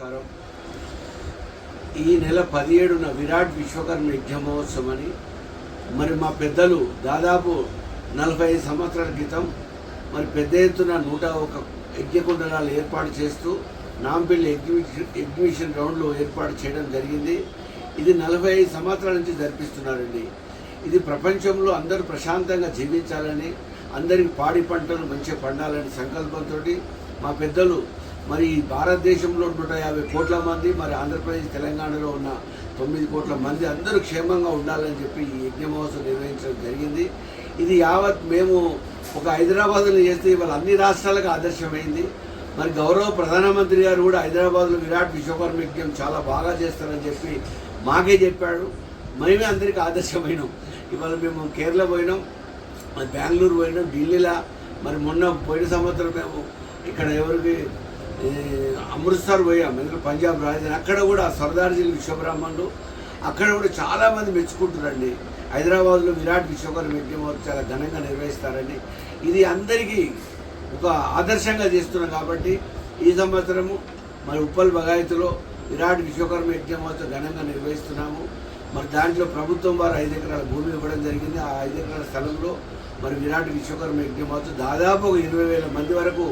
నమస్కారం. ఈ నెల పదిహేడున విరాట్ విశ్వకర్మ యజ్ఞ మహోత్సవం అని మరి మా పెద్దలు దాదాపు నలభై ఐదు సంవత్సరాల క్రితం మరి పెద్ద ఎత్తున నూట ఒక యజ్ఞకుండలాలు ఏర్పాటు చేస్తూ నాంపల్లి ఎగ్జిబిషన్ ఎగ్జిబిషన్ గ్రౌండ్లో ఏర్పాటు చేయడం జరిగింది. ఇది నలభై ఐదు సంవత్సరాల నుంచి జరిపిస్తున్నారండి. ఇది ప్రపంచంలో అందరూ ప్రశాంతంగా జీవించాలని అందరికి పాడి పంటలు మంచిగా పండాలని సంకల్పంతో మా పెద్దలు మరి భారతదేశంలో నూట యాభై కోట్ల మంది మరి ఆంధ్రప్రదేశ్ తెలంగాణలో ఉన్న తొమ్మిది కోట్ల మంది అందరూ క్షేమంగా ఉండాలని చెప్పి ఈ యజ్ఞమహోత్సవం నిర్వహించడం జరిగింది. ఇది యావత్ మేము ఒక హైదరాబాద్లో చేస్తే ఇవాళ అన్ని రాష్ట్రాలకు ఆదర్శమైంది. మరి గౌరవ ప్రధానమంత్రి గారు కూడా హైదరాబాద్లో విరాట్ విశ్వకర్మ యజ్ఞం చాలా బాగా చేస్తారని చెప్పి మాకే చెప్పాడు. మేమే అందరికీ ఆదర్శమైనాం. ఇవాళ మేము కేరళ పోయినాం మరి బెంగళూరు పోయినాం ఢిల్లీలో మరి మొన్న పోయిన సంవత్సరం మేము ఇక్కడ ఎవరికి అమృత్సర్ పోయాం ఎందుకంటే పంజాబ్ రాజధాని. అక్కడ కూడా సర్దార్జీ విశ్వబ్రహ్మణుడు అక్కడ కూడా చాలామంది మెచ్చుకుంటారండి హైదరాబాద్లో విరాట్ విశ్వకర్మ యజ్ఞం చాలా ఘనంగా నిర్వహిస్తారండి. ఇది అందరికీ ఒక ఆదర్శంగా చేస్తున్నాం కాబట్టి ఈ సంవత్సరము మరి ఉప్పల్ బగాయతులో విరాట్ విశ్వకర్మ యజ్ఞమోత్సవం ఘనంగా నిర్వహిస్తున్నాము. మరి దాంట్లో ప్రభుత్వం వారు ఐదు ఎకరాల భూమి ఇవ్వడం జరిగింది. ఆ ఐదు ఎకరాల స్థలంలో మరి విరాట్ విశ్వకర్మ యజ్ఞమోత్సవం దాదాపు ఒక ఇరవై వేల మంది వరకు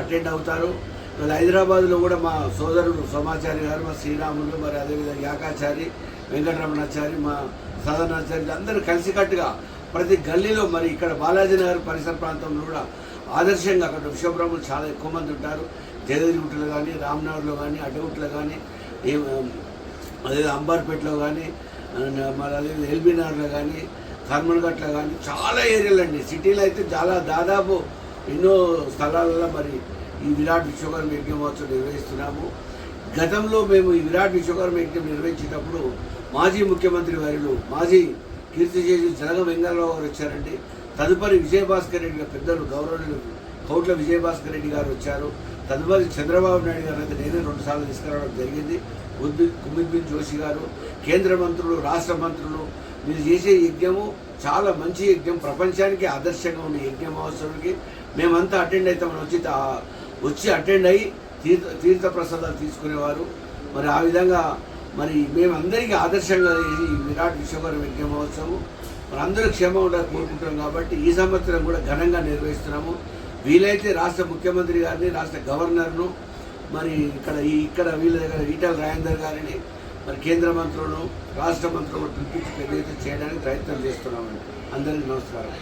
అటెండ్ అవుతారు. మరి హైదరాబాద్లో కూడా మా సోదరుడు సోమాచారి గారు మా శ్రీరాములు మరి అదేవిధంగా యాకాచారి వెంకటరమణాచారి మా సదనాచారి అందరూ కలిసికట్టుగా ప్రతి గల్లీలో మరి ఇక్కడ బాలాజీ నగర్ పరిసర ప్రాంతంలో కూడా ఆదర్శంగా అక్కడ విశ్వబ్రహ్మలు చాలా ఎక్కువ మంది ఉంటారు. జగదిగుట్టలో కానీ రామ్నగర్లో కానీ అడ్డగుట్లో కానీ ఏ అదే అంబార్పేటలో కానీ మరి అదే ఎల్బీ నగర్లో కానీ కర్మన్ఘట్లో కానీ చాలా ఏరియాలు అండి. సిటీలో అయితే చాలా దాదాపు ఎన్నో స్థలాలలో మరి ఈ విరాట్ విశ్వకర్మ యజ్ఞ మహోత్సవం నిర్వహిస్తున్నాము. గతంలో మేము ఈ విరాట్ విశ్వకర్మ యజ్ఞం నిర్వహించేటప్పుడు మాజీ ముఖ్యమంత్రి వారిలు మాజీ కీర్తి చేసి జనగ వెంగళరావు గారు వచ్చారండి. తదుపరి విజయభాస్కర్ రెడ్డి గారు పెద్దలు గౌరవనీయులు కౌట్ల విజయభాస్కర్ రెడ్డి గారు వచ్చారు. తదుపరి చంద్రబాబు నాయుడు గారు అయితే నేనే రెండుసార్లు తీసుకురావడం జరిగింది. ఉద్బి- కుమిద్బిన్ జోషి గారు కేంద్ర మంత్రులు రాష్ట్ర మంత్రులు మీరు చేసే యజ్ఞము చాలా మంచి యజ్ఞం. ప్రపంచానికి ఆదర్శంగా ఉన్న యజ్ఞ మహోత్సవానికి మేమంతా అటెండ్ అవుతామని వచ్చి తా- వచ్చి అటెండ్ అయ్యి తీర్థ తీర్థ ప్రసాదాలు తీసుకునేవారు. మరి ఆ విధంగా మరి మేమందరికీ ఆదర్శంగా ఈ విరాట్ విశ్వకర్మ యజ్ఞ మహోత్సవం మరి అందరూ క్షేమం ఉండాలని కోరుకుంటున్నాం కాబట్టి ఈ సంవత్సరం కూడా ఘనంగా నిర్వహిస్తున్నాము. వీలైతే రాష్ట్ర ముఖ్యమంత్రి గారిని రాష్ట్ర గవర్నర్ను మరి ఇక్కడ ఈ ఇక్కడ వీళ్ళ దగ్గర ఈటల రాజేందర్ గారిని మరి కేంద్ర మంత్రులను రాష్ట్ర మంత్రులను పిలిపించి పెద్ద చేయడానికి ప్రయత్నం చేస్తున్నామండి. అందరికీ నమస్కారం.